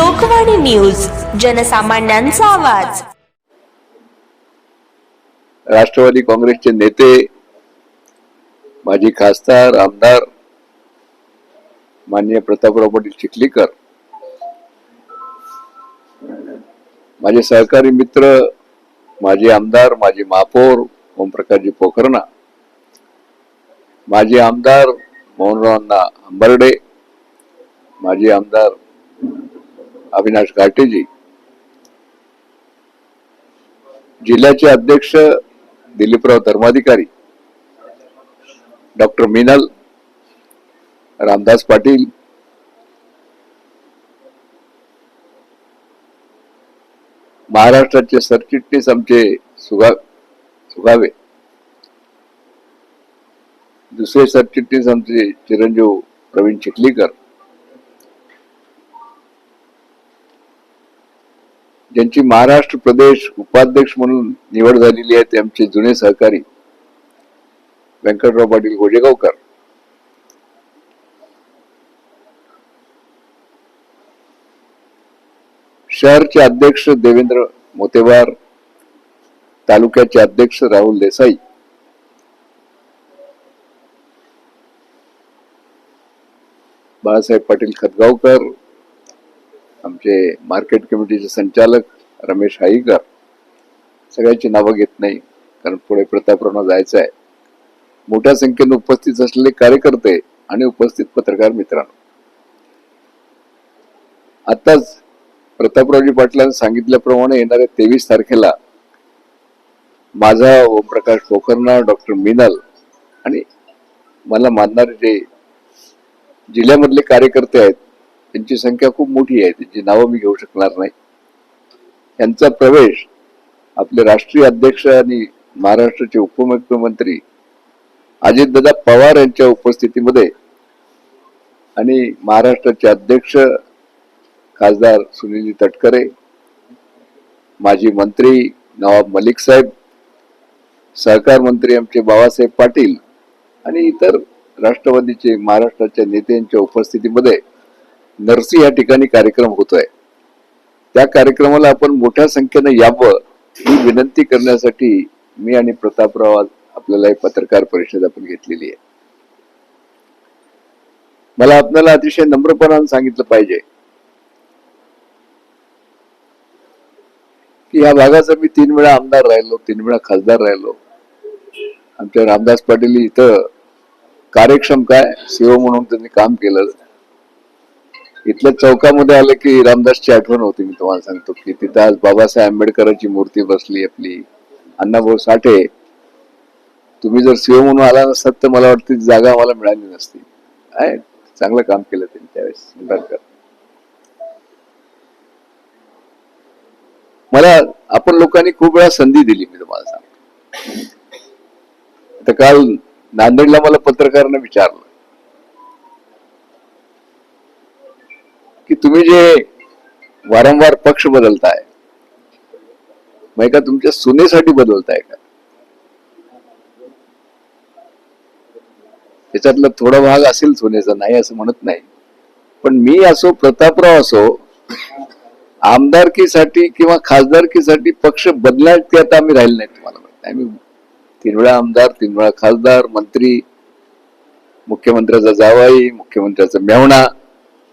Lokvani news जनसामान्यांचा आवाज. राष्ट्रवादी काँग्रेसचे नेते माजी खासदार आमदार माननीय प्रतापराव पाटील चिखलीकर माझे सहकारी मित्र माजी आमदार माजी महापौर ओमप्रकाशजी पोखरणा माजी आमदार मोहनरावांना अंबर्डे माजी आमदार अविनाश घाटेजी. जिल्ह्याचे अध्यक्ष दिलीपराव धर्माधिकारी. डॉक्टर मिनल रामदास पाटील. महाराष्ट्राचे सरचिटणीस आमचे सुगा सुगावे. दुसरे सरचिटणीस आमचे चिरंजीव प्रवीण चिखलीकर. ज्यांची महाराष्ट्र प्रदेश उपाध्यक्ष म्हणून निवड झालेली आहे ते आमचे जुने सहकारी. व्यंकटराव पाटील गोजेगावकर. शहरचे अध्यक्ष देवेंद्र मोतेवार तालुक्याचे अध्यक्ष राहुल देसाई. बाळासाहेब पाटील खतगावकर आमचे मार्केट कमिटीचे संचालक रमेश हाईकर सगळ्यांची नावं घेत नाही कारण पुढे प्रतापरावना जायचं आहे. मोठ्या संख्येने उपस्थित असलेले कार्यकर्ते आणि उपस्थित पत्रकार मित्रांनो. आताच प्रतापरावजी पाटलांनी सांगितल्याप्रमाणे येणाऱ्या तेवीस तारखेला माझा ओमप्रकाश पोखरणा डॉक्टर मिनल आणि मला मानणारे जे जिल्ह्यामधले कार्यकर्ते आहेत त्यांची संख्या खूप मोठी आहे त्यांची नावं मी घेऊ शकणार नाही. यांचा प्रवेश आपले राष्ट्रीय अध्यक्ष आणि महाराष्ट्राचे उपमुख्यमंत्री अजितदादा पवार यांच्या उपस्थितीमध्ये आणि महाराष्ट्राचे अध्यक्ष खासदार सुनील तटकरे माजी मंत्री नवाब मलिक साहेब सहकार मंत्री आमचे बाबासाहेब पाटील आणि इतर राष्ट्रवादीचे महाराष्ट्राच्या नेत्यांच्या उपस्थितीमध्ये नरसी या ठिकाणी कार्यक्रम होतोय. त्या कार्यक्रमाला आपण मोठ्या संख्येनं यावं ही विनंती करण्यासाठी मी आणि प्रतापराव आज आपल्याला एक पत्रकार परिषद आपण घेतलेली आहे. मला आपल्याला अतिशय नम्रपणाने सांगितलं पाहिजे की या भागाचा मी तीन वेळा आमदार राहिलो तीन वेळा खासदार राहिलो. आमच्या रामदास पाटील इथं कार्यक्षम काय सेवा म्हणून त्यांनी काम केलं. इथल्या चौकामध्ये आलं की रामदासची आठवण होती मी तुम्हाला सांगतो की तिथं आज बाबासाहेब आंबेडकरांची मूर्ती बसली आपली. अण्णाभाऊ साठे तुम्ही जर सीओ म्हणून आला नसतात तर मला वाटतं जागा मला मिळाली नसती. आहे चांगलं काम केलं त्यांनी त्यावेळेस मला आपण लोकांनी खूप वेळा संधी दिली मी तुम्हाला सांगतो. तर काल नांदेडला मला पत्रकारांना विचारलं. की तुम्ही जे वारंवार पक्ष बदलताय मग का तुमच्या सुनेसाठी बदलताय का? त्याच्यातला थोडा भाग असेल सुनेचा नाही असं म्हणत नाही. पण मी असो प्रतापराव असो आमदारकीसाठी किंवा खासदारकीसाठी पक्ष बदलायचे आता आम्ही राहिले नाही तुम्हाला माहिती आम्ही तीन वेळा आमदार तीन वेळा खासदार मंत्री मुख्यमंत्र्याचा जावाई मुख्यमंत्र्याचा मेवणा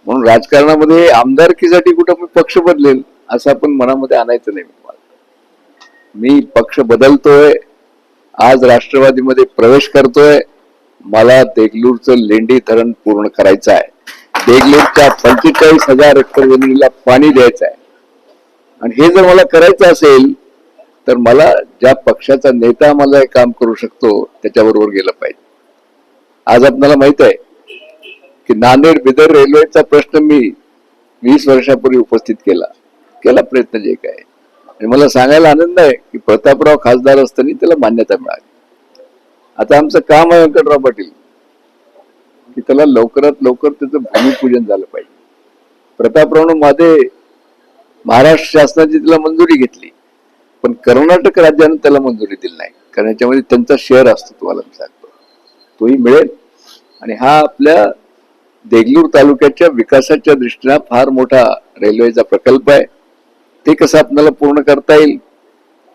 म्हणून राजकारणामध्ये आमदारकीसाठी कुठं मी पक्ष बदलेल असं आपण मनामध्ये आणायचं नाही मी पक्ष बदलतोय आज राष्ट्रवादीमध्ये प्रवेश करतोय मला देगलूरचं लेंडी धरण पूर्ण करायचं आहे. देगलूरच्या पंचेचाळीस हजार हेक्टर जमिनीला पाणी द्यायचं आहे. आणि हे जर मला करायचं असेल तर मला ज्या पक्षाचा नेता मला हे काम करू शकतो त्याच्याबरोबर गेलं पाहिजे. आज आपल्याला माहीत आहे की नांदेड बिदर रेल्वेचा प्रश्न मी वीस वर्षापूर्वी उपस्थित केला. केला प्रयत्न जे काय. आणि मला सांगायला आनंद आहे की प्रतापराव खासदार असताना त्याला मान्यता मिळाली. आता आमचं काम आहे व्यंकटराव पाटील. की त्याला लवकरात लवकर त्याचं भूमिपूजन झालं पाहिजे. प्रतापरावनं मध्ये महाराष्ट्र शासनाची त्याला मंजुरी घेतली. पण कर्नाटक राज्यानं त्याला मंजुरी दिली नाही. कारण याच्यामध्ये त्यांचा शेअर असतो तुम्हाला मी सांगतो. तोही मिळेल. आणि हा आपल्या देगलूर तालुक्याच्या विकासाच्या दृष्टीनं फार मोठा रेल्वेचा प्रकल्प आहे. ते कसं आपल्याला पूर्ण करता येईल?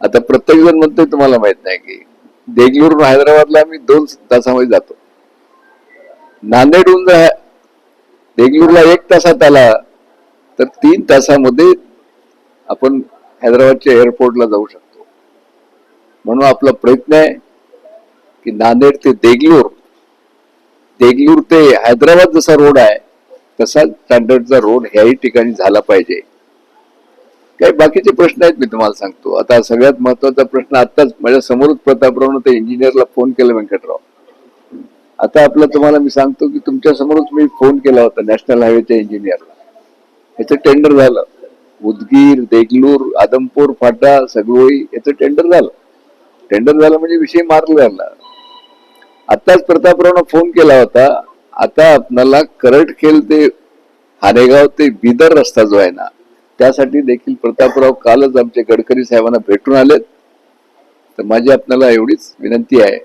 आता प्रत्येक जण म्हणतोय तुम्हाला माहीत नाही की देगलूर हैदराबादला आम्ही दोन तासामध्ये जातो. नांदेडहून जर देगलूरला एक तासात आला तर तीन तासामध्ये आपण हैदराबादच्या एअरपोर्टला जाऊ शकतो. म्हणून आपला प्रयत्न आहे की नांदेड ते देगलूर देगलूर ते हैदराबाद जसा रोड आहे तसा स्टँडर्डचा रोड ह्याही ठिकाणी झाला पाहिजे. काही बाकीचे प्रश्न आहेत मी तुम्हाला सांगतो. आता सगळ्यात महत्त्वाचा प्रश्न आताच माझ्या समोरच प्रतापरावनं ते इंजिनियरला फोन केला व्यंकटराव. आता आपलं तुम्हाला मी सांगतो की तुमच्या समोरच मी फोन केला होता नॅशनल हायवेच्या इंजिनियरला याचं टेंडर झालं. उदगीर देगलूर आदमपूर फाटा सगळोई याचं टेंडर झालं. टेंडर झालं म्हणजे विषय मारला झाला आताच प्रतापरावनं फोन केला होता. आता आपल्याला करटखेल ते हानेगाव ते बिदर रस्ता जो आहे ना त्यासाठी देखील प्रतापराव कालच आमचे गडकरी साहेबांना भेटून आलेत. तर माझी आपल्याला एवढीच विनंती आहे.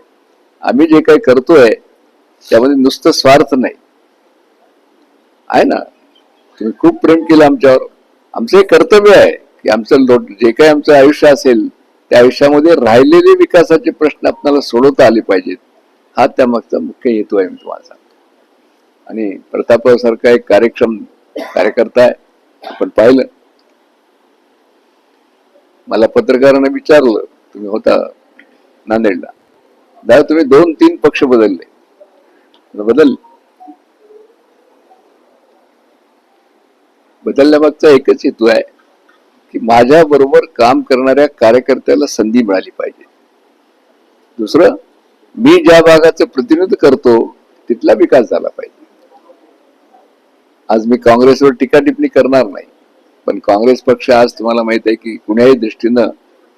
आम्ही जे काही करतोय त्यामध्ये नुसतं स्वार्थ नाही. आहे ना? तुम्ही खूप प्रेम केलं आमच्यावर. आमचं हे कर्तव्य आहे की आमचं जे काही आमचं आयुष्य असेल त्या आयुष्यामध्ये राहिलेले विकासाचे प्रश्न आपल्याला सोडवता आले पाहिजेत. हा त्यामागचा मुख्य हेतू आहे मी तुम्हाला सांगतो. आणि प्रतापराव सारखा एक कार्यक्षम कार्यकर्ता आहे. आपण पाहिलं. मला पत्रकारांना विचारलं तुम्ही होता नांदेडला. दादा तुम्ही दोन तीन पक्ष बदलले. बदल. बदलण्यामागचा एकच हेतू आहे की माझ्या बरोबर काम करणाऱ्या कार्यकर्त्याला संधी मिळाली पाहिजे. दुसरं मी ज्या भागाचं प्रतिनिधित्व करतो तिथला विकास झाला पाहिजे. आज मी काँग्रेसवर टीका टिप्पणी करणार नाही पण काँग्रेस पक्ष आज तुम्हाला माहीत आहे की कुण्याही दृष्टीनं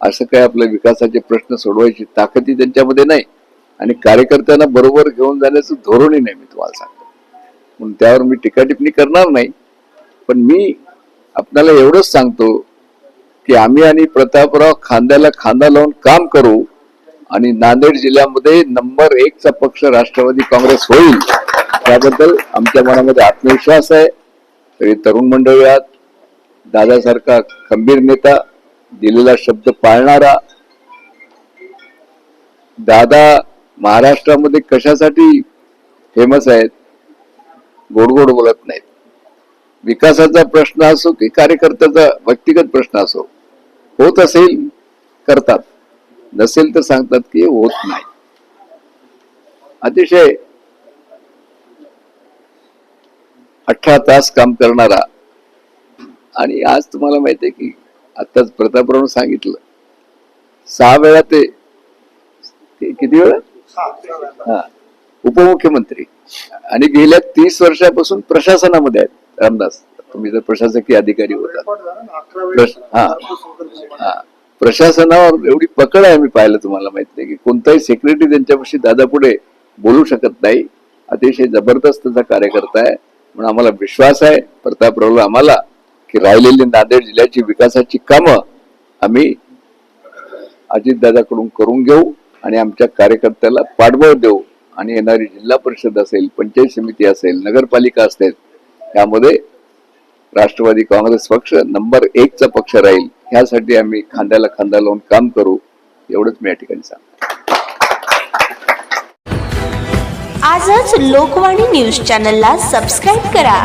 असं काय आपल्या विकासाचे प्रश्न सोडवायची ताकदही त्यांच्यामध्ये नाही आणि कार्यकर्त्यांना बरोबर घेऊन जाण्याचं धोरणही नाही मी तुम्हाला सांगतो. म्हणून त्यावर मी टीका टिप्पणी करणार नाही पण मी आपल्याला एवढंच सांगतो की आम्ही आणि प्रतापराव खांद्याला खांदा लावून काम करू आणि नांदेड जिल्ह्यामध्ये नंबर एकचा पक्ष राष्ट्रवादी काँग्रेस होईल त्याबद्दल आमच्या मनामध्ये आत्मविश्वास आहे. तरी तरुण मंडळी आहात दादासारखा खंबीर नेता दिलेला शब्द पाळणारा दादा महाराष्ट्रामध्ये कशासाठी फेमस आहेत गोड गोड बोलत नाहीत. विकासाचा प्रश्न असो की कार्यकर्त्याचा व्यक्तिगत प्रश्न असो होत असेल करतात. नसेल तर सांगतात की होत नाही. अतिशय अठरा तास काम करणारा आणि आज तुम्हाला माहिती आहे की आताच प्रतापराव सांगितलं. सहा वेळा ते किती वेळा? हा उपमुख्यमंत्री. आणि गेल्या तीस वर्षापासून प्रशासनामध्ये आहेत. रामदास तुम्ही जर प्रशासकीय अधिकारी होता. हा. हा. प्रशासनावर एवढी पकड आहे मी पाहिलं तुम्हाला माहीत नाही की कोणताही सेक्रेटरी त्यांच्यापाशी दादा पुढे बोलू शकत नाही. अतिशय जबरदस्त त्याचा कार्यकर्ता आहे म्हणून आम्हाला विश्वास आहे प्रतापरावला आम्हाला की राहिलेली नांदेड जिल्ह्याची विकासाची कामं आम्ही अजितदादाकडून करून घेऊ आणि आमच्या कार्यकर्त्याला पाठबळ देऊ. आणि येणारी जिल्हा परिषद असेल पंचायत समिती असेल नगरपालिका असेल त्यामध्ये राष्ट्रवादी काँग्रेस पक्ष नंबर एकचा पक्ष राहील. ह्यासाठी आम्ही खांद्याला खांदा लावून काम करू एवढंच मी या ठिकाणी सांगतो. आजच लोकवाणी न्यूज चॅनलला सबस्क्राईब करा.